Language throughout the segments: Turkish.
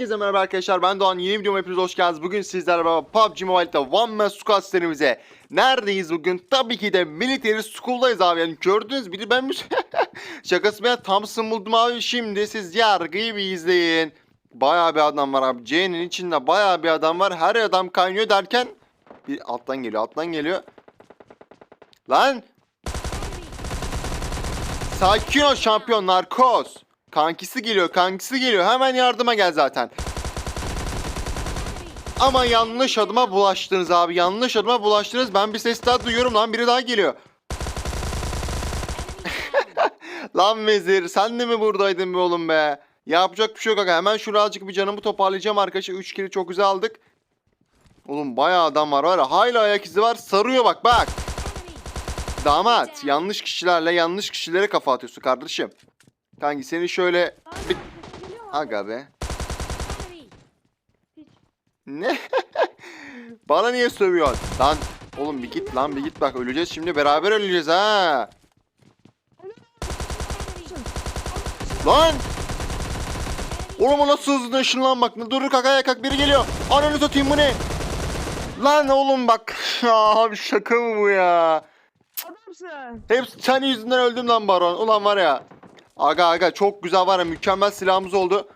Herkese merhaba arkadaşlar ben Doğan yeni videoma hepiniz hoş geldiniz. Bugün sizlerle beraber PUBG Mobile'de One Man Squad serimize neredeyiz bugün? Tabii ki de Military School'dayız abi yani gördünüz biri ben? Şakası ben Thompson buldum abi şimdi siz yargıyı bir izleyin. Bayağı bir adam var abi C'nin içinde bayağı bir adam var her adam kaynıyor derken bir alttan geliyor alttan geliyor. Lan Sakin ol şampiyon narkoz. Kankisi geliyor kankisi geliyor hemen yardıma gel zaten. Ama yanlış adıma bulaştınız abi yanlış adıma bulaştınız. Ben bir ses daha duyuyorum lan biri daha geliyor. lan vezir sen de mi buradaydın be oğlum be? Yapacak bir şey yok aga. Hemen şuracık bir canımı toparlayacağım arkadaşlar. 3 kere çok güzel aldık. Oğlum bayağı adam var var ya. Hala ayak izi var. Sarıyor bak bak. Damat yanlış kişilerle yanlış kişilere kafa atıyorsun kardeşim. Kanki seni şöyle bir... Aga be. Ne? Bana niye sövüyorsun? Lan oğlum bir git lan bir git bak öleceğiz şimdi beraber öleceğiz ha. Lan! Oğlum o nasıl hızlı ışınlanmak? Dur kakaya kalk biri geliyor. Ananı satayım bu ne? Lan oğlum bak. Ya abi şaka mı bu ya? Adamsın. Hepsi senin yüzünden öldüm lan baron. Ulan var ya. Aga aga çok güzel var ya mükemmel silahımız oldu.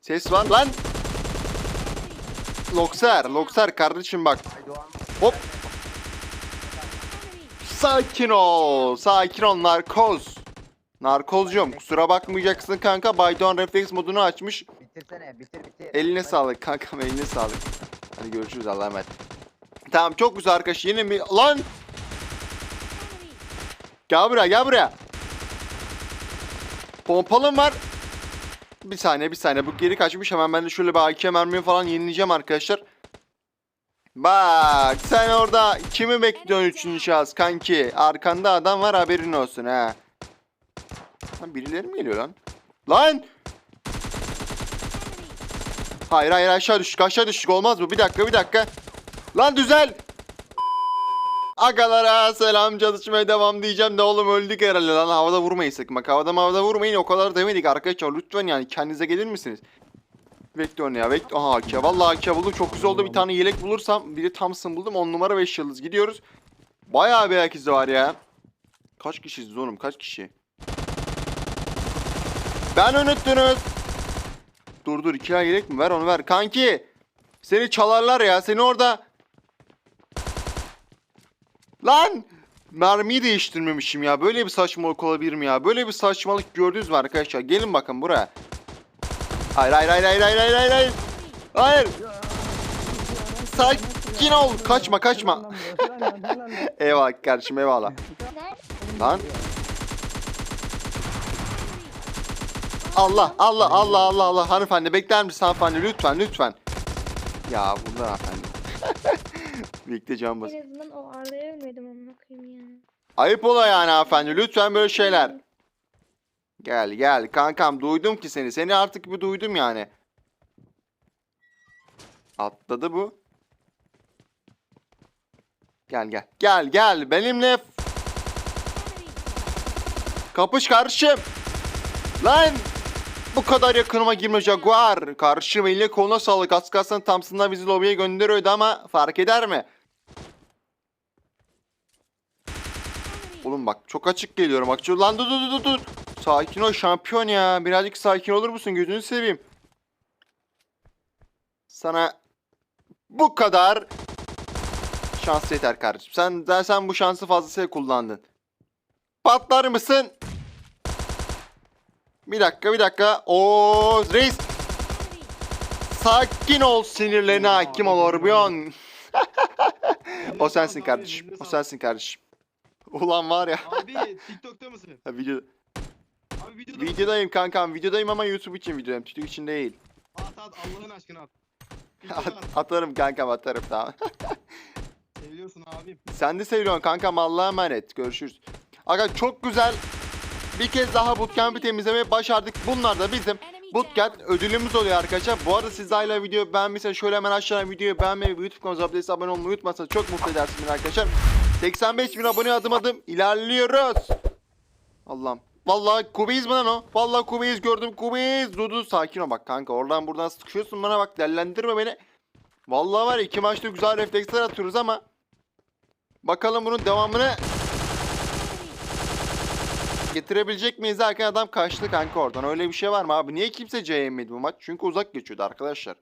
Ses var lan. Lokser, Lokser kardeşim bak. Hop. Sakin ol. Sakin ol narkoz. Narkozcum kusura bakmayacaksın kanka. Baydoğan refleks modunu açmış. Bitirsene bitir bitir. Eline sağlık kankam eline sağlık. Hadi görüşürüz Allah'a emanet. Tamam çok güzel arkadaş. Yine bir... Lan! Gel buraya gel buraya. Pompalım var. Bir saniye bir saniye bu geri kaçmış hemen ben de şöyle bir AK mermi falan yenileyeceğim arkadaşlar. Bak sen orada kimi bekliyorsun üçüncü şahıs kanki? Arkanda adam var haberin olsun ha. Lan birileri mi geliyor lan? Lan! Hayır hayır aşağı düştük aşağı düştük olmaz mı? Bir dakika bir dakika. Lan düzel! Agalara selam çalışmaya devam diyeceğim de oğlum öldük herhalde. Lan havada vurmayın sakın. Bak havada havada vurmayın o kadar demedik arkadaşlar. Lütfen yani kendinize gelir misiniz? Vektör ne ya? Vektör aha AK valla AK buldum çok güzel oldu. Bir tane yelek bulursam biri Thompson buldum. 10 numara 5 yıldız. Gidiyoruz. Bayağı bir izi var ya. Kaç kişiyiz oğlum? Kaç kişi? Ben unuttunuz. Dur dur. İki ay yelek mi? Ver onu ver. Kanki. Seni çalarlar ya. Seni orada Lan! Mermiyi değiştirmemişim ya. Böyle bir saçmalık olabilir mi ya? Böyle bir saçmalık gördünüz mü arkadaşlar? Gelin bakın buraya. Hayır hayır hayır hayır hayır hayır hayır hayır. Hayır. Sakin ol. Kaçma kaçma. eyvallah kardeşim eyvallah. Lan. Allah Allah Allah Allah Allah hanımefendi bekler misin hanımefendi lütfen lütfen. Ya bunlar hanımefendi. Birlikte can bas. En azından o Arda'ya ölmedim amına koyayım ya. Ayıp ola yani hanımefendi. Lütfen böyle şeyler. Gel gel kankam duydum ki seni. Seni artık bir duydum yani. Atladı bu. Gel gel. Gel gel benimle. Kapış kardeşim. Lan. Bu kadar yakınıma girme Jaguar. Karşım eline koluna sağlık. Az kalsın Thompson'la bizi lobiye gönderiyordu ama fark eder mi? Oğlum bak çok açık geliyorum. Bak lan dur dur dur dur. Sakin ol şampiyon ya. Birazcık sakin olur musun? Gözünü seveyim. Sana bu kadar şans yeter kardeşim. Sen sen, sen bu şansı fazlasıyla kullandın. Patlar mısın? Bir dakika bir dakika. Oo reis. Sakin ol sinirlerine hakim ol Orbion. o sensin kardeşim. O sensin kardeşim. Ulan var ya. Abi TikTok'ta mısın? Ha, video, Abi videoda videodayım kankam. Videodayım ama YouTube için videodayım. TikTok için değil. At at Allah'ın aşkına at. At- atarım kankam atarım tamam. Seviyorsun abim. Sen de seviyorsun kankam Allah'a emanet. Görüşürüz. Aga çok güzel. Bir kez daha bootcamp'i temizlemeyi başardık. Bunlar da bizim bootcamp ödülümüz oluyor arkadaşlar. Bu arada siz hala videoyu beğenmişseniz şöyle hemen aşağıdan videoyu beğenmeyi ve YouTube kanalımıza abone, abone olmayı unutmazsanız çok mutlu edersiniz arkadaşlar. 85 bin abone adım adım ilerliyoruz. Allah'ım. Vallahi Kubeyiz mi lan o? Vallahi Kubeyiz gördüm Kubeyiz. Dudu sakin ol bak kanka. Oradan buradan sıkışıyorsun bana bak dellendirme beni. Vallahi var ya iki maçta güzel refleksler atıyoruz ama. Bakalım bunun devamını getirebilecek miyiz derken adam kaçtı kanka oradan. Öyle bir şey var mı abi? Niye kimse C yemedi bu maç? Çünkü uzak geçiyordu arkadaşlar.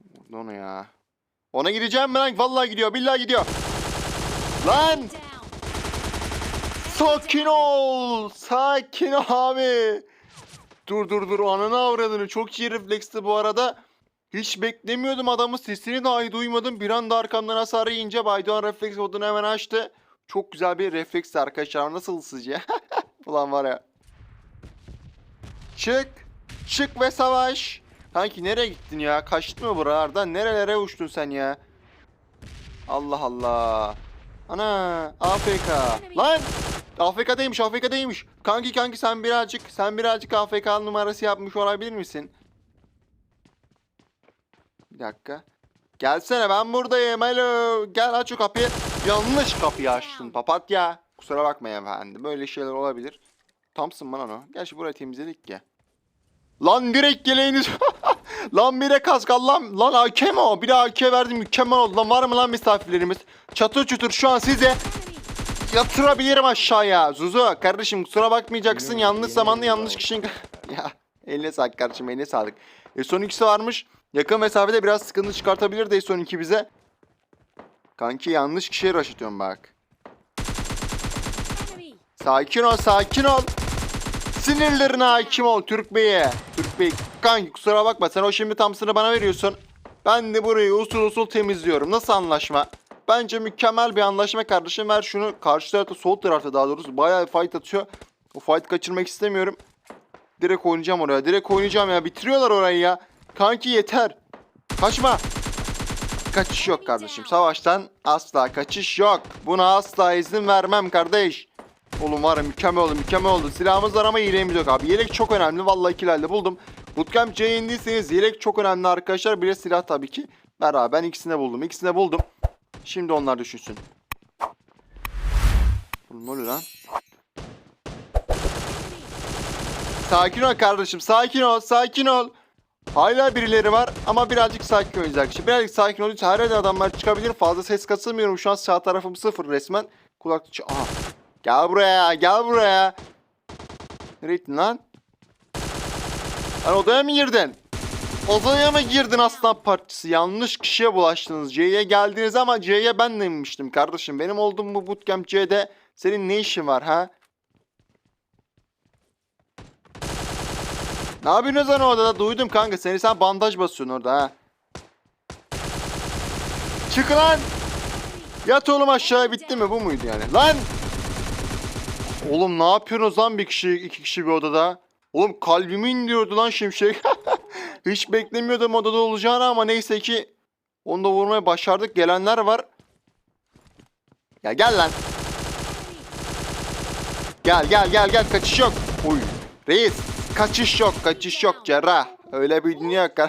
Vurdu onu ya. Ona gideceğim mi lan? Vallahi gidiyor. Billahi gidiyor. Lan! Sakin ol. Sakin abi. Dur dur dur. Ananı avradını. Çok iyi refleksti bu arada. Hiç beklemiyordum adamın sesini dahi duymadım. Bir anda arkamdan hasarı yiyince Baydoğan refleks modunu hemen açtı. Çok güzel bir refleks arkadaşlar. Nasıl sizce? Ulan var ya. Çık. Çık ve savaş. Kanki nereye gittin ya? Kaçtın mı buralardan? Nerelere uçtun sen ya? Allah Allah. Ana AFK. Lan! AFK'daymış AFK'daymış. Kanki kanki sen birazcık sen birazcık AFK numarası yapmış olabilir misin? Bir dakika. Gelsene ben buradayım. Alo. Gel aç o kapıyı. Yanlış kapıyı açtın papatya. Kusura bakmayın efendim. Böyle şeyler olabilir. Tamsın bana o. Gerçi burayı temizledik ya. Lan direkt geleğiniz. lan bire kask lan. Lan AK mi o? Bir de AK verdim mükemmel oldu. Lan var mı lan misafirlerimiz? Çatır çutur şu an size yatırabilirim aşağıya. Zuzu kardeşim kusura bakmayacaksın. Yanlış zamanda yanlış kişinin... ya eline sağlık kardeşim eline sağlık. E son ikisi varmış. Yakın mesafede biraz sıkıntı çıkartabilir de son iki bize. Kanki yanlış kişiye rush atıyorum bak. Sakin ol sakin ol. Sinirlerine hakim ol Türk Bey'e. Türk Bey kanki kusura bakma sen o şimdi tamsını bana veriyorsun. Ben de burayı usul usul temizliyorum. Nasıl anlaşma? Bence mükemmel bir anlaşma kardeşim. Ver şunu karşı tarafta sol tarafta daha doğrusu bayağı fight atıyor. O fight kaçırmak istemiyorum. Direkt oynayacağım oraya. Direkt oynayacağım ya. Bitiriyorlar orayı ya. Kanki yeter. Kaçma. Kaçış yok kardeşim. Savaştan asla kaçış yok. Buna asla izin vermem kardeş. Oğlum var mükemmel oldu mükemmel oldu. Silahımız var ama yeleğimiz yok abi. Yelek çok önemli. Vallahi ikilerle buldum. Bootcamp C'ye indiyseniz yelek çok önemli arkadaşlar. Bir de silah tabii ki. Beraber ben ikisini buldum. İkisini buldum. Şimdi onlar düşünsün. Oğlum ne lan? Sakin ol kardeşim. Sakin ol. Sakin ol. Hala birileri var ama birazcık sakin oynayacak. Şimdi birazcık sakin olunca her yerden adamlar çıkabilir. Fazla ses kasılmıyorum. Şu an sağ tarafım sıfır resmen. Kulaklık... Aha. Gel buraya. Gel buraya. Nereye gittin lan? Lan odaya mı girdin? Odaya mı girdin aslan partisi? Yanlış kişiye bulaştınız. C'ye geldiniz ama C'ye ben de inmiştim kardeşim. Benim olduğum bu bootcamp C'de senin ne işin var ha? Ne yapıyorsun lan orada? Duydum kanka seni sen bandaj basıyorsun orada ha. Çık lan. Yat oğlum aşağıya bitti mi bu muydu yani? Lan. Oğlum ne yapıyorsunuz lan bir kişi iki kişi bir odada? Oğlum kalbimi indiriyordu lan şimşek. Hiç beklemiyordum odada olacağını ama neyse ki onu da vurmaya başardık. Gelenler var. Ya gel lan. Gel gel gel gel kaçış yok. Uy. Reis kaçış yok kaçış yok cerrah. Öyle bir dünya yok.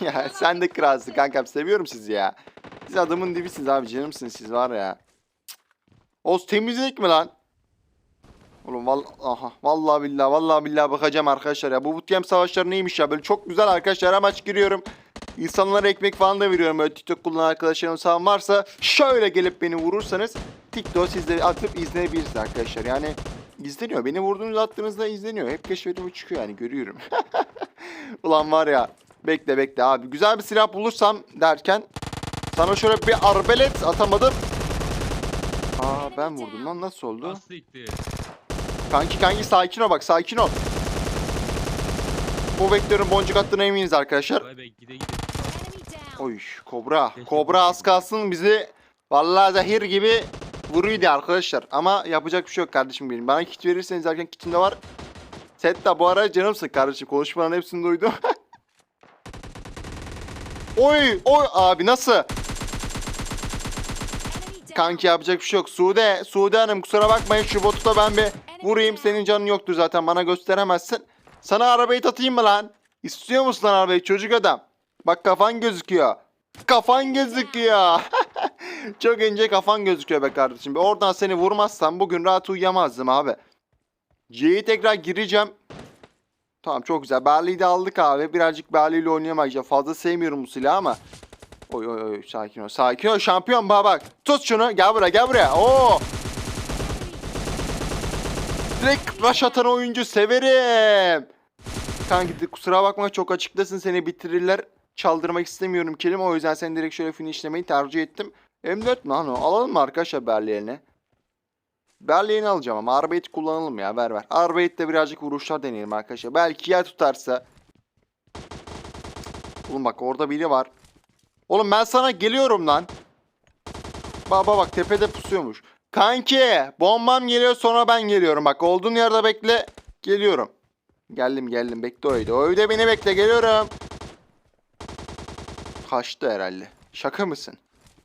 ya sen de kralsın kankam seviyorum sizi ya. Siz adamın dibisiniz abi canımsınız siz var ya. Oz temizledik mi lan? Oğlum val aha vallahi billahi vallahi billahi bakacağım arkadaşlar ya. Bu bootcamp savaşları neymiş ya? Böyle çok güzel arkadaşlar amaç giriyorum. İnsanlara ekmek falan da veriyorum. Böyle TikTok kullanan arkadaşlarım sağ varsa şöyle gelip beni vurursanız TikTok sizleri atıp izleyebilirsiniz arkadaşlar. Yani izleniyor. Beni vurduğunuz attığınızda izleniyor. Hep keşfetime çıkıyor yani görüyorum. Ulan var ya bekle bekle abi. Güzel bir silah bulursam derken sana şöyle bir arbelet atamadım. Aa ben vurdum lan nasıl oldu? Kanki kanki sakin ol bak sakin ol. Bu vektörün boncuk attığına eminiz arkadaşlar. Oy kobra. Kobra az kalsın bizi vallahi zehir gibi vuruyordu arkadaşlar. Ama yapacak bir şey yok kardeşim benim. Bana kit verirseniz zaten kitim de var. Set de bu ara canımsın kardeşim. Konuşmaların hepsini duydum. oy oy abi nasıl? Kanki yapacak bir şey yok. Sude, Sude Hanım kusura bakmayın şu botu da ben bir vurayım. Senin canın yoktur zaten bana gösteremezsin. Sana arabayı tatayım mı lan? İstiyor musun lan arabayı çocuk adam? Bak kafan gözüküyor. Kafan gözüküyor. Çok ince kafan gözüküyor be kardeşim. Bir Oradan seni vurmazsam bugün rahat uyuyamazdım abi. C'ye tekrar gireceğim. Tamam çok güzel. Berli'yi de aldık abi. Birazcık Berli ile oynayamayacağım. Fazla sevmiyorum bu silahı ama. Oy oy oy sakin ol. Sakin ol şampiyon bak bak. Tut şunu. Gel buraya gel buraya. Oo. Direkt rush atan oyuncu severim. Kanki kusura bakma çok açıklasın seni bitirirler. Çaldırmak istemiyorum kelime o yüzden seni direkt şöyle finishlemeyi tercih ettim. M4 mi lan o? Alalım mı arkadaşlar Berli'ni? Berli'ni alacağım ama Arbeit kullanalım ya ver ver. Arbeit'te birazcık vuruşlar deneyelim arkadaşlar. Belki ya tutarsa. Oğlum bak orada biri var. Oğlum ben sana geliyorum lan. Baba bak tepede pusuyormuş. Kanki bombam geliyor sonra ben geliyorum. Bak olduğun yerde bekle. Geliyorum. Geldim geldim bekle o evde. O evde beni bekle geliyorum. Kaçtı herhalde. Şaka mısın?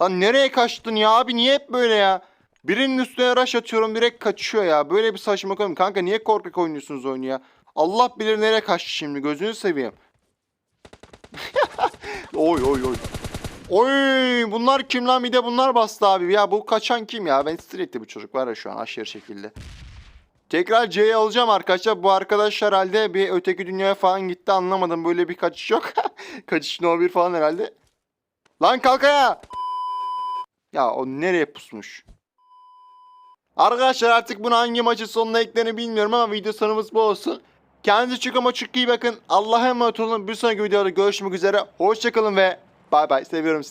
Lan nereye kaçtın ya abi niye hep böyle ya? Birinin üstüne rush atıyorum direkt kaçıyor ya. Böyle bir saçma oyun. Kanka niye korkak oynuyorsunuz oyunu ya? Allah bilir nereye kaçtı şimdi gözünü seveyim. oy oy oy. Oy bunlar kim lan bir de bunlar bastı abi. Ya bu kaçan kim ya? Ben street'te bu çocuk var ya şu an aşırı şekilde. Tekrar C'yi alacağım arkadaşlar. Bu arkadaş herhalde bir öteki dünyaya falan gitti anlamadım. Böyle bir kaçış yok. kaçış no 1 falan herhalde. Lan kalk ayağa. Ya o nereye pusmuş? Arkadaşlar artık bunu hangi maçın sonuna eklerini bilmiyorum ama video sonumuz bu olsun. Kendinize çok ama çok iyi bakın. Allah'a emanet olun. Bir sonraki videoda görüşmek üzere. Hoşçakalın ve bay bay. Seviyorum sizi.